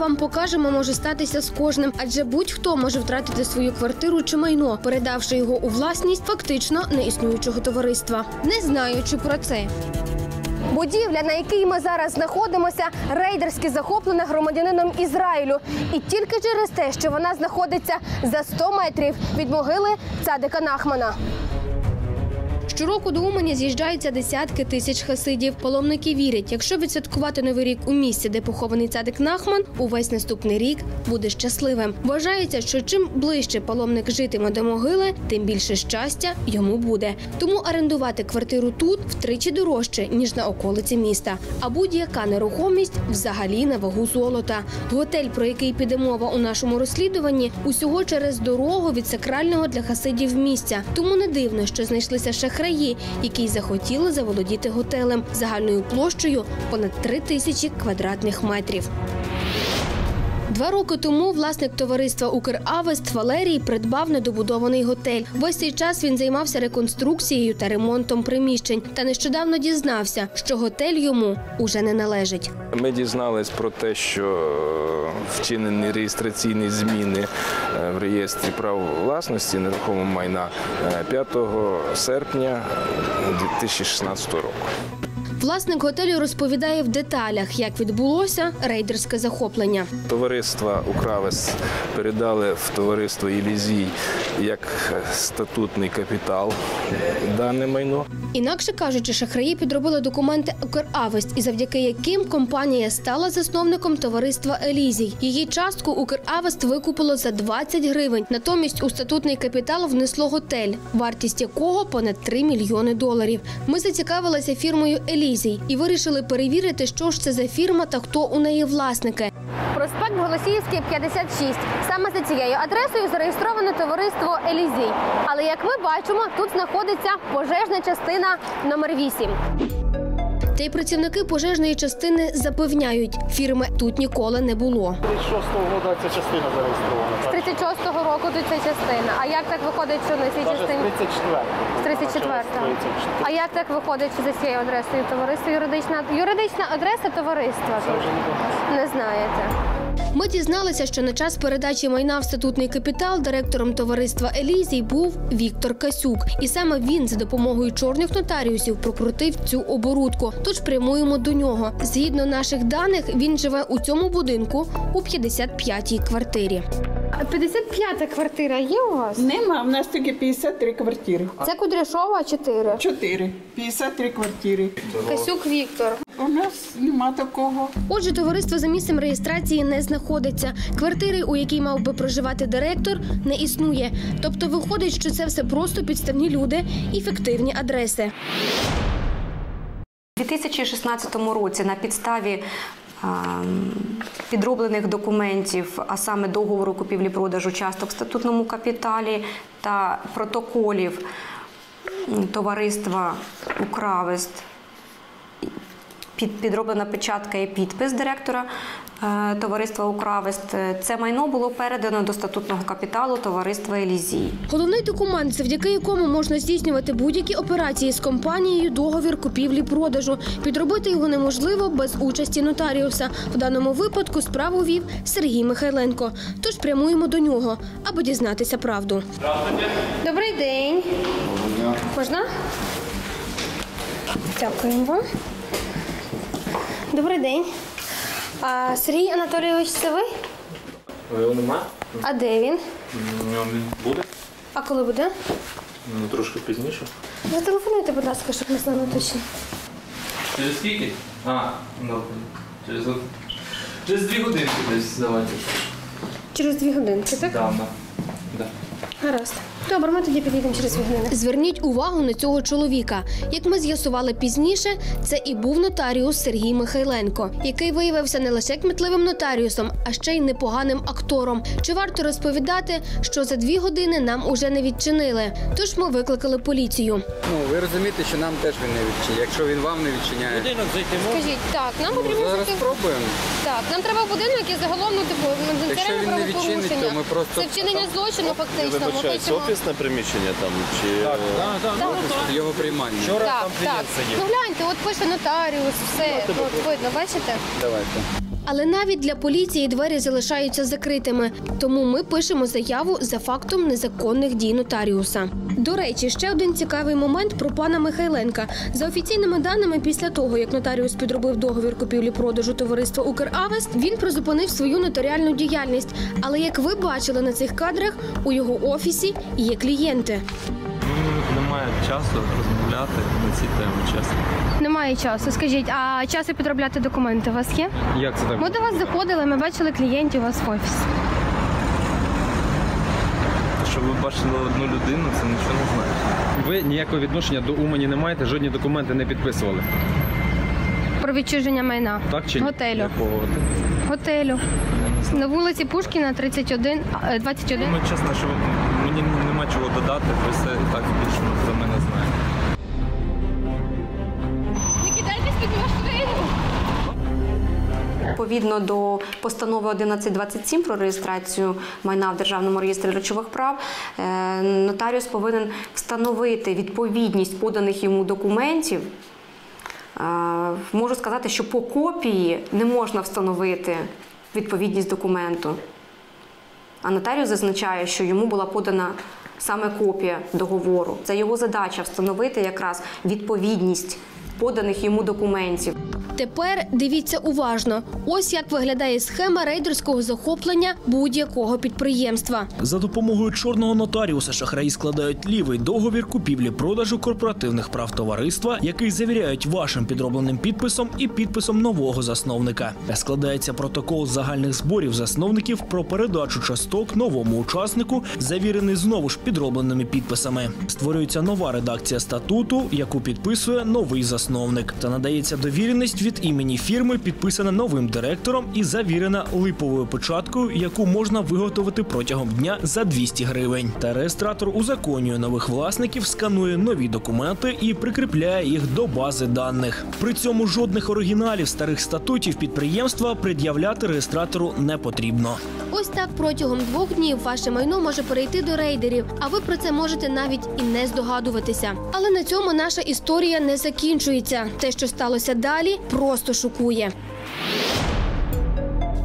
вам покажемо, може статися з кожним, адже будь-хто може втратити свою квартиру чи майно, передавши його у власність фактично неіснуючого товариства. Не знаючи про це. Будівля, на якій ми зараз знаходимося, рейдерськи захоплена громадянином Ізраїлю, і тільки через те, що вона знаходиться за 100 метрів від могили цадика Нахмана. Щороку до Умані з'їжджаються десятки тисяч хасидів. Паломники вірять, якщо відсвяткувати новий рік у місці, де похований цадик Нахман, увесь наступний рік буде щасливим. Вважається, що чим ближче паломник житиме до могили, тим більше щастя йому буде. Тому орендувати квартиру тут втричі дорожче ніж на околиці міста. А будь-яка нерухомість взагалі на вагу золота. Готель, про який піде мова у нашому розслідуванні, усього через дорогу від сакрального для хасидів місця. Тому не дивно, що знайшлися шахраї, які й захотіли заволодіти готелем загальною площею понад три тисячі квадратних метрів. Два роки тому власник товариства Укравест Валерій придбав недобудований готель. Весь цей час він займався реконструкцією та ремонтом приміщень. Та нещодавно дізнався, що готель йому уже не належить. Ми дізнались про те, що е, вчинені реєстраційні зміни е, в реєстрі прав власності нерухомого майна е, 5 серпня 2016 року. Власник готелю розповідає в деталях, як відбулося рейдерське захоплення. Товариство Укравес передали в товариство Єлізій як статутний капітал дане майно. Інакше кажучи, шахраї підробили документи Укравест, і завдяки яким компанія стала засновником товариства Елізій. Її частку Укравест викупило за 20 гривень. Натомість у статутний капітал внесло готель, вартість якого понад 3 мільйони доларів. Ми зацікавилися фірмою Елізій і вирішили перевірити, що ж це за фірма та хто у неї власники. Проспект Голосіївський, 56. Саме за цією адресою зареєстроване товариство Елізій. Але як ми бачимо, тут знаходиться пожежна частина номер 8. Та й працівники пожежної частини запевняють, фірми тут ніколи не було. 36-го року ця частина зареєстрована. З 36-го року тут ця частина. А як так виходить, що на цій частині? з 34-го. З 34-го. А як так виходить, що за цією адресою товариство юридична юридична адреса товариства? Це вже не. Не знаєте. Ми дізналися, що на час передачі майна в статутний капітал директором товариства Елізій був Віктор Касюк, і саме він за допомогою чорних нотаріусів прокрутив цю оборудку. Тож прямуємо до нього. Згідно наших даних, він живе у цьому будинку у 55-й квартирі. 55-та квартира є у вас? Нема, в нас тільки 53 квартири. Це Кудряшова 4. Чотири. 53 квартири. Касюк Віктор. У нас нема такого. Отже, товариство за місцем реєстрації не знаходиться. Квартири, у якій мав би проживати директор, не існує. Тобто виходить, що це все просто підставні люди і фіктивні адреси. У 2016 році на підставі підроблених документів, а саме договору купівлі-продажу часток в статутному капіталі та протоколів товариства Укравест, під, підроблена печатка і підпис директора е, товариства Укравест. Це майно було передано до статутного капіталу товариства Елізії. Головний документ, завдяки якому можна здійснювати будь-які операції з компанією, договір купівлі-продажу. Підробити його неможливо без участі нотаріуса. В даному випадку справу вів Сергій Михайленко. Тож прямуємо до нього, аби дізнатися правду. Добрий день. Можна? Дякуємо вам. Добрий день. А, Сергій Анатолійович, це ви? Його нема? А де він? Не буде. А коли буде? Ну, трошки пізніше. Зателефонуйте, будь ласка, щоб ми знали точно. Через скільки? А, добре. Через, через дві годинки десь давайте. Через дві годинки, так? Да, да. Да. Гаразд. Добре, ми тоді підійдемо через дві. Зверніть увагу на цього чоловіка. Як ми з'ясували пізніше, це і був нотаріус Сергій Михайленко, який виявився не лише кмітливим нотаріусом, а ще й непоганим актором. Чи варто розповідати, що за дві години нам уже не відчинили? Тож ми викликали поліцію. Ну, ви розумієте, що нам теж він не відчиняє. Якщо він вам не відчиняє, Скажіть, так, нам потрібно зараз зайти- спробуємо. Так, нам треба будинок, який загалом ну, типу, Якщо він не відчинить, то ми просто- Це вчинення злочину, фактично. Ми хочемо... офісне приміщення там чи Його приймання. Вчора Так, так. Ну гляньте, от пише нотаріус, все. От видно, бачите? Давайте. Але навіть для поліції двері залишаються закритими. Тому ми пишемо заяву за фактом незаконних дій нотаріуса. До речі, ще один цікавий момент про пана Михайленка. За офіційними даними, після того як нотаріус підробив договір купівлі-продажу товариства Укравест, він призупинив свою нотаріальну діяльність. Але як ви бачили на цих кадрах, у його офісі є клієнти. Немає часу розмовляти на ці теми, чесно. Немає часу. Скажіть, а часу підробляти документи у вас є? Як це так? Ми до вас заходили, ми бачили клієнтів у вас в офісі. Що ви бачили одну людину, це нічого не значить. Ви ніякого відношення до Умані не маєте, жодні документи не підписували. Про відчуження майна. Так чи ні? Готелю. Якого готелю? Готелю. На вулиці Пушкіна 31, е, 21. Ну, чесно, що мені нема чого додати, ви все і так більше за мене Відповідно до постанови 1127 про реєстрацію майна в державному реєстрі речових прав, е, нотаріус повинен встановити відповідність поданих йому документів. Е, Можу сказати, що по копії не можна встановити відповідність документу. А нотаріус зазначає, що йому була подана саме копія договору. Це його задача встановити якраз відповідність поданих йому документів. Тепер дивіться уважно. Ось як виглядає схема рейдерського захоплення будь-якого підприємства. За допомогою чорного нотаріуса шахраї складають лівий договір купівлі-продажу корпоративних прав товариства, який завіряють вашим підробленим підписом і підписом нового засновника. Складається протокол загальних зборів засновників про передачу часток новому учаснику, завірений знову ж підробленими підписами. Створюється нова редакція статуту, яку підписує новий засновник, та надається довіреність від імені фірми, підписана новим директором і завірена липовою печаткою, яку можна виготовити протягом дня за 200 гривень. Та реєстратор узаконює нових власників, сканує нові документи і прикріпляє їх до бази даних. При цьому жодних оригіналів старих статутів підприємства пред'являти реєстратору не потрібно. Ось так протягом двох днів ваше майно може перейти до рейдерів, а ви про це можете навіть і не здогадуватися. Але на цьому наша історія не закінчується. Те, що сталося далі, просто шокує.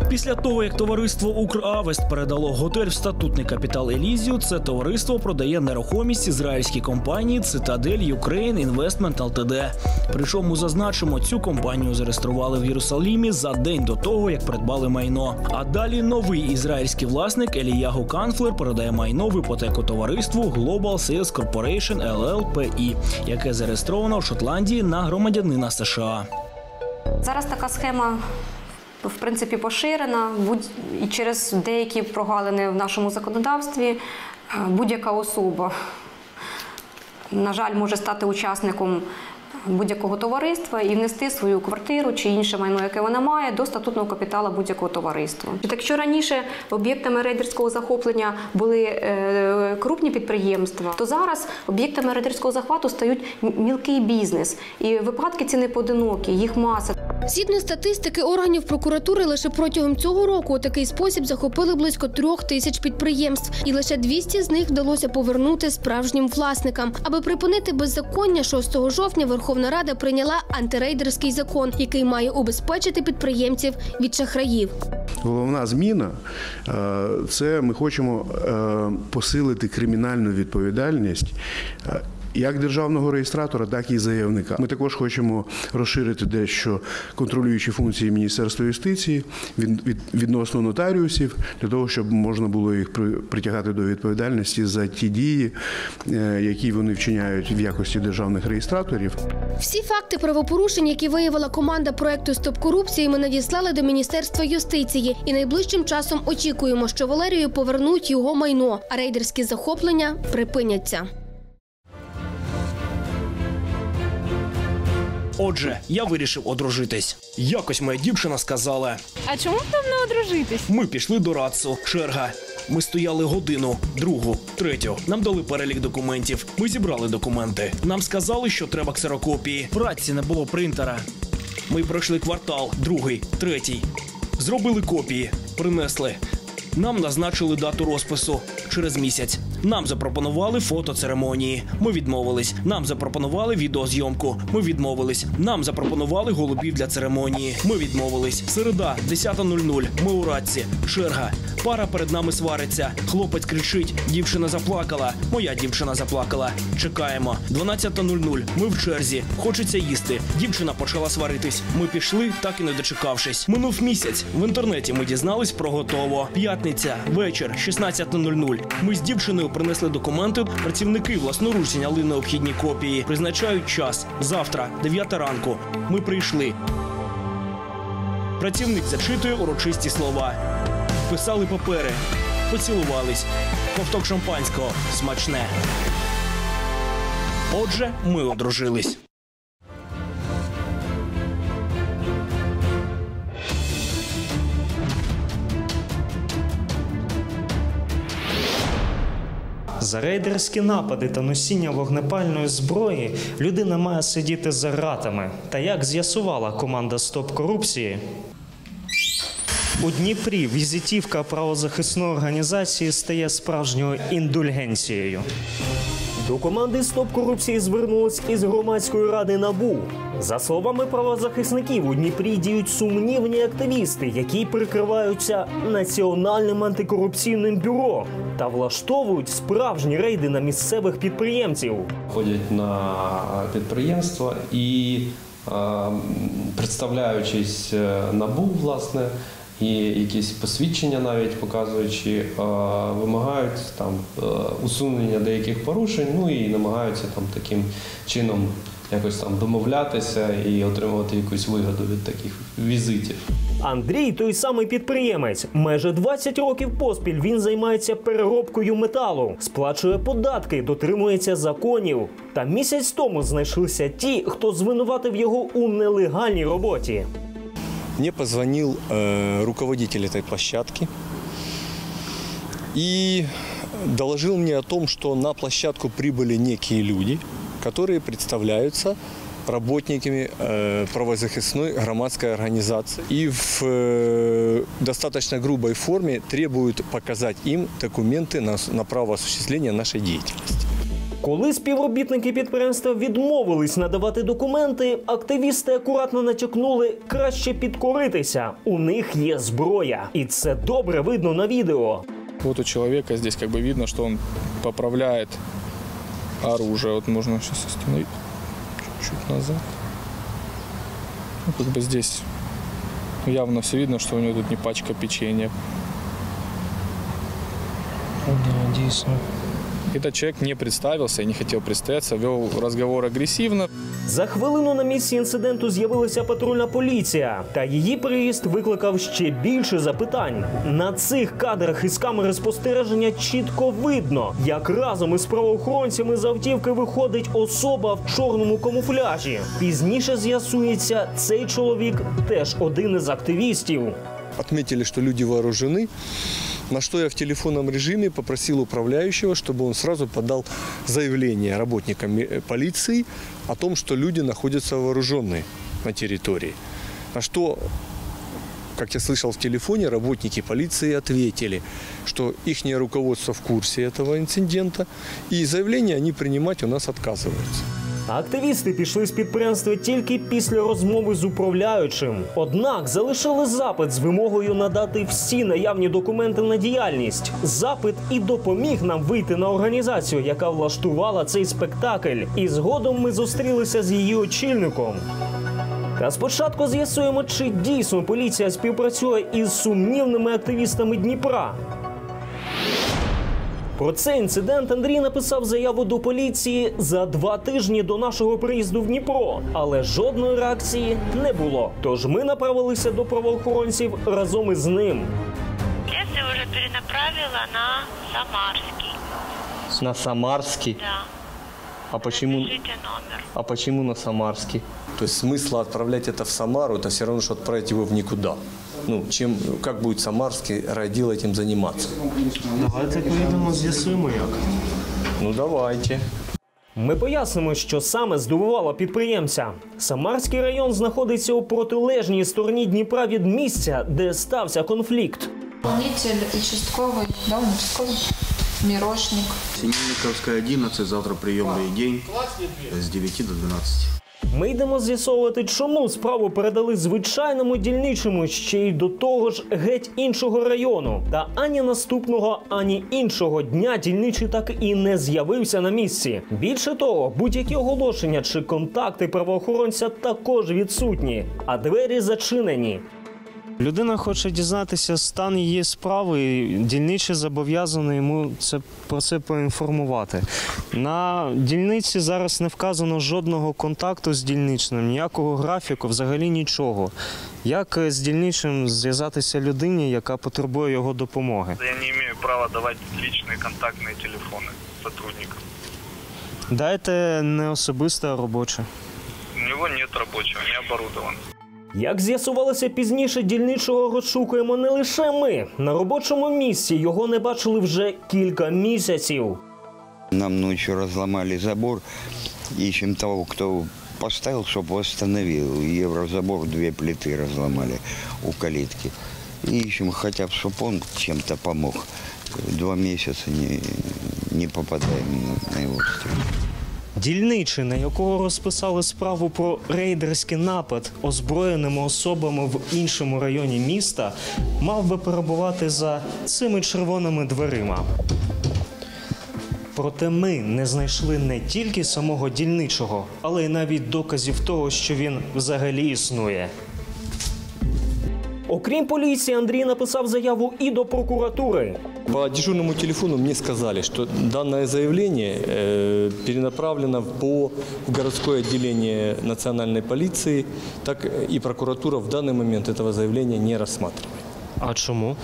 Після того, як товариство Укравест передало готель в статутний капітал Елізію, це товариство продає нерухомість ізраїльській компанії Цитадель Ukraine Investment Ltd. Причому зазначимо, цю компанію зареєстрували в Єрусалімі за день до того, як придбали майно. А далі новий ізраїльський власник Еліягу Канфлер передає майно в іпотеку товариству Global Sales Corporation LLPI, яке зареєстровано в Шотландії на громадянина США. Зараз така схема. В принципі, поширена. Будь- і через деякі прогалини в нашому законодавстві е, будь-яка особа, на жаль, може стати учасником будь-якого товариства і внести свою квартиру чи інше майно, яке вона має, до статутного капіталу будь-якого товариства. Якщо раніше об'єктами рейдерського захоплення були е, крупні підприємства, то зараз об'єктами рейдерського захвату стають мілкий бізнес. І випадки ці не поодинокі, їх маса. Згідно статистики органів прокуратури, лише протягом цього року у такий спосіб захопили близько трьох тисяч підприємств, і лише 200 з них вдалося повернути справжнім власникам. Аби припинити беззаконня, 6 жовтня Верховна Рада прийняла антирейдерський закон, який має убезпечити підприємців від шахраїв. Головна зміна е, це ми хочемо е, посилити кримінальну відповідальність. Як державного реєстратора, так і заявника. Ми також хочемо розширити дещо контролюючі функції Міністерства юстиції від, від, відносно нотаріусів, для того, щоб можна було їх при- притягати до відповідальності за ті дії, е, які вони вчиняють в якості державних реєстраторів. Всі факти правопорушень, які виявила команда проекту Стоп корупції, ми надіслали до Міністерства юстиції, і найближчим часом очікуємо, що Валерію повернуть його майно, а рейдерські захоплення припиняться. Отже, я вирішив одружитись. Якось моя дівчина сказала: А чому б там не одружитись? Ми пішли до Рацу. Черга. Ми стояли годину, другу, третю. Нам дали перелік документів. Ми зібрали документи. Нам сказали, що треба ксерокопії. В Раці не було принтера. Ми пройшли квартал, другий, третій. Зробили копії, принесли. Нам назначили дату розпису через місяць. Нам запропонували фото церемонії. Ми відмовились. Нам запропонували відеозйомку. Ми відмовились. Нам запропонували голубів для церемонії. Ми відмовились. Середа, 10.00. Ми у радці. Черга. Пара перед нами свариться. Хлопець кричить: дівчина заплакала. Моя дівчина заплакала. Чекаємо. 12.00. Ми в черзі. Хочеться їсти. Дівчина почала сваритись. Ми пішли, так і не дочекавшись. Минув місяць. В інтернеті ми дізнались про готово. П'ятниця, вечір, 16.00. Ми з дівчиною принесли документи. Працівники власноруч зняли необхідні копії. Призначають час. Завтра, 9 ранку. Ми прийшли. Працівник зачитує урочисті слова. Писали папери, поцілувались. Ковток шампанського смачне. Отже, ми одружились. За рейдерські напади та носіння вогнепальної зброї людина має сидіти за ратами. Та як з'ясувала команда Стоп корупції? У Дніпрі візитівка правозахисної організації стає справжньою індульгенцією. До команди Стоп корупції звернулись із громадської ради НАБУ. За словами правозахисників, у Дніпрі діють сумнівні активісти, які прикриваються національним антикорупційним бюро та влаштовують справжні рейди на місцевих підприємців. ходять на підприємства і представляючись е, набу, власне, і якісь посвідчення навіть показуючи, е, вимагають там е, усунення деяких порушень, ну і намагаються там таким чином якось там домовлятися і отримувати якусь вигоду від таких візитів. Андрій той самий підприємець. Майже 20 років поспіль він займається переробкою металу, сплачує податки, дотримується законів. Та місяць тому знайшлися ті, хто звинуватив його у нелегальній роботі. Мне позвонил э, руководитель этой площадки и доложил мне о том, что на площадку прибыли некие люди, которые представляются работниками э, правозахисной громадской организации и в э, достаточно грубой форме требуют показать им документы на, на право осуществления нашей деятельности. Коли співробітники підприємства відмовились надавати документи, активісти акуратно натякнули краще підкоритися. У них є зброя, і це добре видно на відео. Вот у человека здесь как бы видно, что он поправляет оружие. Вот можно сейчас остановить чуть-чуть назад. Ну, как бы здесь явно все видно, что у него тут не пачка печенья. Да, дійсно. Этот человек не представился и не хотел представиться, вел разговор агрессивно. За хвилину на місці інциденту з'явилася патрульна поліція, та її приїзд викликав ще більше запитань. На цих кадрах із камери спостереження чітко видно, як разом із правоохоронцями з автівки виходить особа в чорному камуфляжі. Пізніше з'ясується, цей чоловік теж один із активістів. Отметили, что люди вооружены, на что я в телефонном режиме попросил управляющего, чтобы он сразу подал заявление работникам э, полиции о том, что люди находятся вооруженные на территории. На что, как я слышал в телефоне, работники полиции ответили, что их руководство в курсе этого инцидента, и заявление они принимать у нас отказываются. Активісти пішли з підприємства тільки після розмови з управляючим. Однак залишили запит з вимогою надати всі наявні документи на діяльність. Запит і допоміг нам вийти на організацію, яка влаштувала цей спектакль. І згодом ми зустрілися з її очільником. Та спочатку з'ясуємо, чи дійсно поліція співпрацює із сумнівними активістами Дніпра. Про цей інцидент Андрій написав заяву до поліції за два тижні до нашого приїзду в Дніпро, але жодної реакції не було. Тож ми направилися до правоохоронців разом із ним. Следствие уже перенаправило на Самарский. На Самарский? Да. А почему, номер. а почему на Самарский? То есть смысла отправлять это в Самару, это все равно, что отправить его в никуда. Ну, чем, как будет Самарский райотдел этим заниматься? Давайте поїдемо, з'ясуємо як. Ну, давайте. Ми пояснимо, що саме здивувало підприємця. Самарський район знаходиться у протилежній стороні Дніпра від місця, де стався конфлікт. Исполнитель участковый, да, он участковый? Мирошник. Синельниковская, 11, завтра приемный день с 9 до 12. Ми йдемо з'ясовувати, чому справу передали звичайному дільничому ще й до того ж геть іншого району. Та ані наступного, ані іншого дня дільничий так і не з'явився на місці. Більше того, будь-які оголошення чи контакти правоохоронця також відсутні, а двері зачинені. Людина хоче дізнатися стан її справи. і Дільничий зобов'язаний йому це про це поінформувати. На дільниці зараз не вказано жодного контакту з дільничним, ніякого графіку, взагалі нічого. Як е, з дільничим зв'язатися людині, яка потребує його допомоги? Я не имею права давать личные контактные телефоны сотрудникам. Дайте не особисте, а робоче. У него нет рабочего, не оборудован. Як з'ясувалося пізніше, дільничого розшукуємо не лише ми. На робочому місці його не бачили вже кілька місяців. Нам ночью разломали забор. Ищем того, кто поставил, чтобы восстановил. Еврозабор две плиты разломали у калитки. И ищем хотя бы, чтобы он чем-то помог. Два месяца не, не попадаем на, на его встречу. Дільничий, якого розписали справу про рейдерський напад озброєними особами в іншому районі міста, мав би перебувати за цими червоними дверима. Проте ми не знайшли не тільки самого дільничого, але й навіть доказів того, що він взагалі існує. Окрім поліції, Андрій написав заяву і до прокуратури. По дежурному телефону мне сказали, что данное заявление э, перенаправлено по в городское отделение национальной полиции, так и прокуратура в данный момент этого заявления не рассматривает. А чему?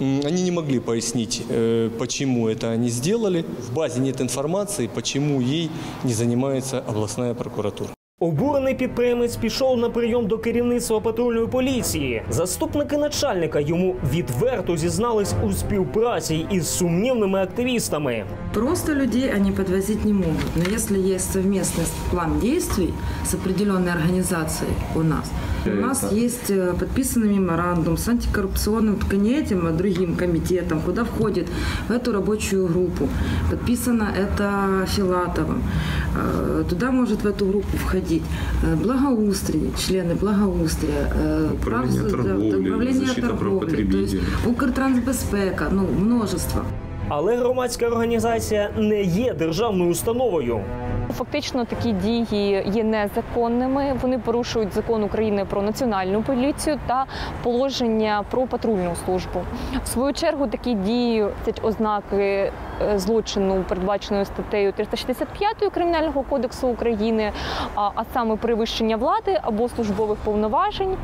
М, Они не могли пояснить, э, почему это они сделали. В базе нет информации, почему ей не занимается областная прокуратура. Обурений підприємець пішов на прийом до керівництва патрульної поліції. Заступники начальника йому відверто зізнались у співпраці із сумнівними активістами. Просто людей вони підвозити не можуть. Але якщо є совместный план дій з определеною організацією у нас, у нас есть э, подписанный меморандум с антикоррупционным, только не этим, а другим комитетом, куда входит в эту рабочую группу. Подписано это Филатовым. Э, Туда может в эту группу входить э, благоустрие, члены благоустрия, э, Управление прав- да, торговли, управление защита прав торговли, то есть потребителей. Укртрансбезпека, ну, множество. Але громадська організація не є державною установою. Фактично такі дії є незаконними. Вони порушують закон України про національну поліцію та положення про патрульну службу. В свою чергу такі дії це ознаки е, злочину, передбаченої статтею 365 Кримінального кодексу України, а, саме перевищення влади або службових повноважень.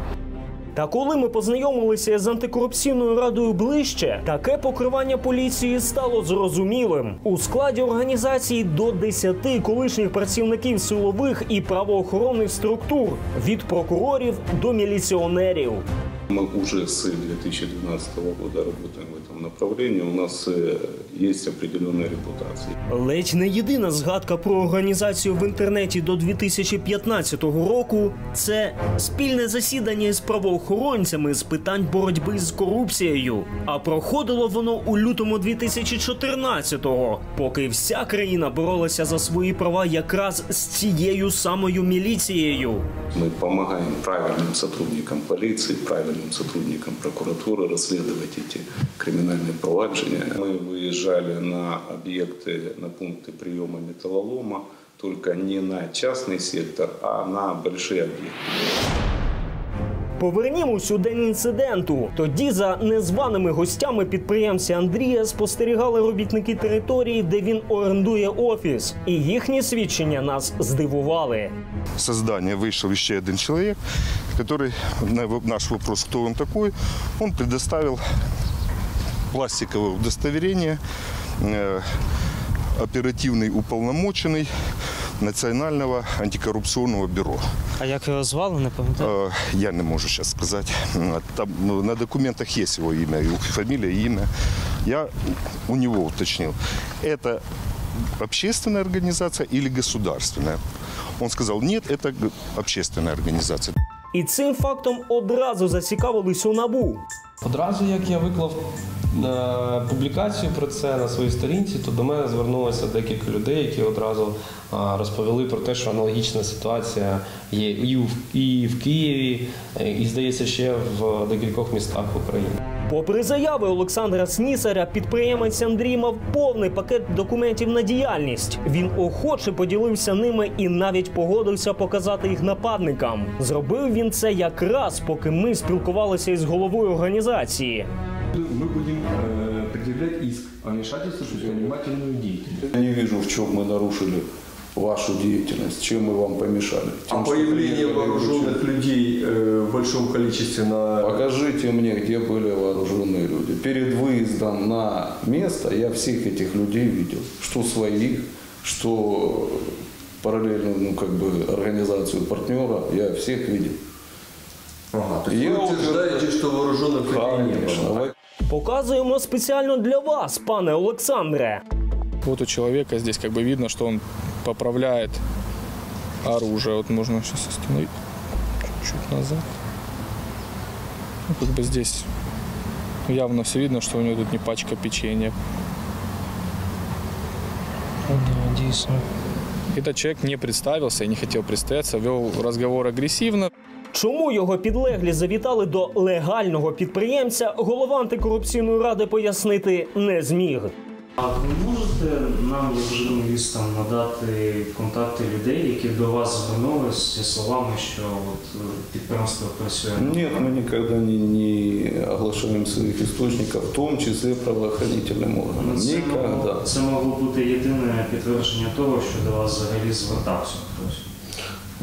Та коли ми познайомилися з антикорупційною радою ближче, таке покривання поліції стало зрозумілим. У складі організації до 10 колишніх працівників силових і правоохоронних структур від прокурорів до міліціонерів. Мы уже с 2012 года работаем в этом направлении. У нас э, есть определенная репутация. Ледь не єдина згадка про організацію в інтернеті до 2015 року це спільне засідання з правоохоронцями з питань боротьби з корупцією. А проходило воно у лютому 2014-го, поки вся країна боролася за свої права якраз з цією самою міліцією. Мы помогаем правильным сотрудникам полиции, правильным сотрудникам прокуратуры расследовать эти криминальные проваджения. Мы выезжали на объекты, на пункты приема металлолома, только не на частный сектор, а на большие объекты. Повернімось у день інциденту. Тоді за незваними гостями підприємця Андрія спостерігали робітники території, де він орендує офіс. І їхні свідчення нас здивували. со здания вышел еще один человек, который на его- наш вопрос, кто он такой, он предоставил пластиковое удостоверение, э, оперативный уполномоченный Национального антикоррупционного бюро. А як його звали, не пам'ятаю? Э, Я не могу сейчас сказать. Э, Там ну, на документах есть его имя, и фамилия, имя. Я у него уточнил. Это общественная организация или государственная? Он сказал, нет, это г- общественная организация. І цим фактом одразу зацікавились у набу. Одразу як я виклав е, публікацію про це на своїй сторінці, то до мене звернулося декілька людей, які одразу розповіли про те, що аналогічна ситуація є і в, і в Києві, е, і здається, ще в декількох містах України. Попри заяви Олександра Снісаря, підприємець Андрій мав повний пакет документів на діяльність. Він охоче поділився ними і навіть погодився показати їх нападникам. Зробив він це якраз, поки ми спілкувалися із головою організації. Мы будем э, предъявлять иск о вмешательстве в занимательную деятельность. Я не вижу, в чем мы нарушили вашу деятельность, чем мы вам помешали. А Тем, что появление вооруженных людей э, в большом количестве на... Покажите мне, где были вооруженные люди. Перед выездом на место я всех этих людей видел. Что своих, что параллельно, ну, как бы, организацию партнера, я всех видел. Ага, то есть вы утверждаете, что вооруженных людей не было? Показуємо спеціально для вас, пане Олександре. Вот у человека здесь как бы видно, что он поправляет оружие. Вот можно сейчас остановить чуть-чуть назад. Ну, как бы здесь явно все видно, что у него тут не пачка печенья. Да, дійсно. Этот человек не представился и не хотел представиться, вел разговор агрессивно. Чому його підлеглі завітали до легального підприємця, голова антикорупційної ради пояснити не зміг. А ви можете нам, як журналістам, надати контакти людей, які до вас звернулись зі словами, що от е, підприємство працює? Нет, мы никогда не, не оглашаем своих источников, в том числе правоохранительным органам. Ну, це, могло, це могло бути єдине підтвердження того, що до вас взагалі звертався хтось.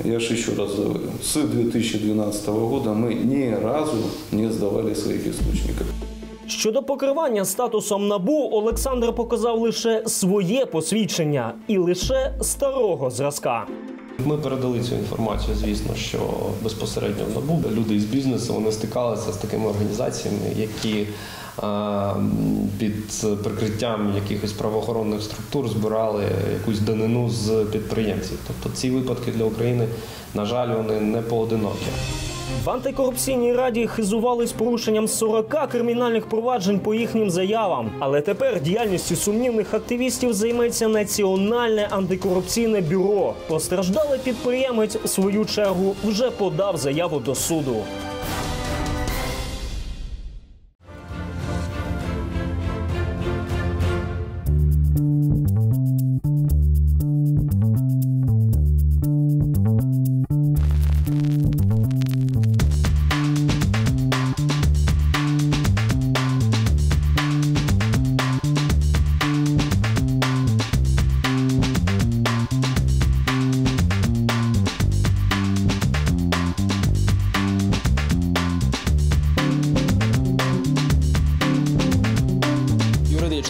Я же еще раз говорю, с 2012 года мы ни разу не сдавали своих источников. Щодо покривання статусом набу, Олександр показав лише своє посвідчення і лише старого зразка. Ми передали цю інформацію, звісно, що безпосередньо в НАБУ люди із бізнесу вони стикалися з такими організаціями, які під прикриттям якихось правоохоронних структур збирали якусь данину з підприємців. Тобто ці випадки для України, на жаль, вони не поодинокі. В антикорупційній раді хизувались порушенням 40 кримінальних проваджень по їхнім заявам. Але тепер діяльністю сумнівних активістів займеться Національне антикорупційне бюро. Постраждалий підприємець в свою чергу вже подав заяву до суду.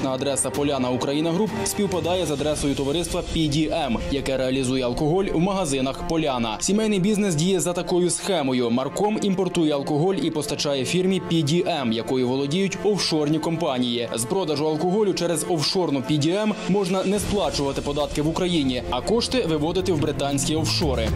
Юридична адреса Поляна Україна Груп співпадає з адресою товариства PDM, яке реалізує алкоголь в магазинах Поляна. Сімейний бізнес діє за такою схемою. Марком імпортує алкоголь і постачає фірмі PDM, якою володіють офшорні компанії. З продажу алкоголю через офшорну PDM можна не сплачувати податки в Україні, а кошти виводити в британські офшори.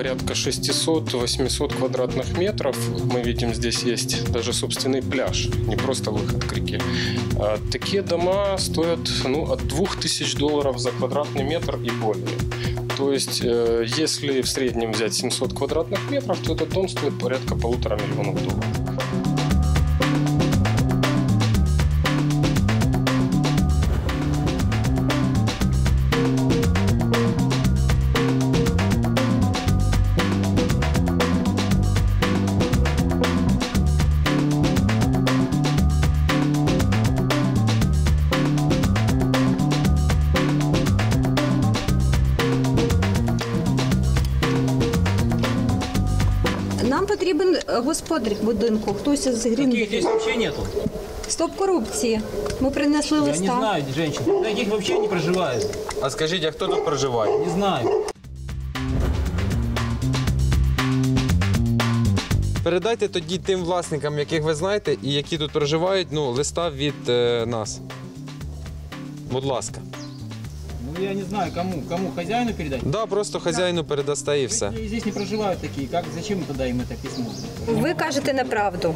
Порядка 600-800 квадратных метров. Мы видим, здесь есть даже собственный пляж, не просто выход к реке. А Такие дома стоят ну, от 2000 долларов за квадратный метр и более. То есть, э, если в среднем взять 700 квадратных метров, то этот дом стоит порядка полутора миллионов долларов. господар будинку, хтось із Таких здесь нету. Стоп корупції. Ми принесли Я не листа. знаю женщин. Ну, таких взагалі не проживають. А скажіть, а хто тут проживає? Не знаю. Передайте тоді тим власникам, яких ви знаєте і які тут проживають, ну, листа від е, нас. Будь ласка. Я не знаю, кому. Кому? Хозяину передать? Да, просто хазяїну передасте і все. Если здесь не проживают такие, как, зачем тогда им это письмо? Ви кажете неправду.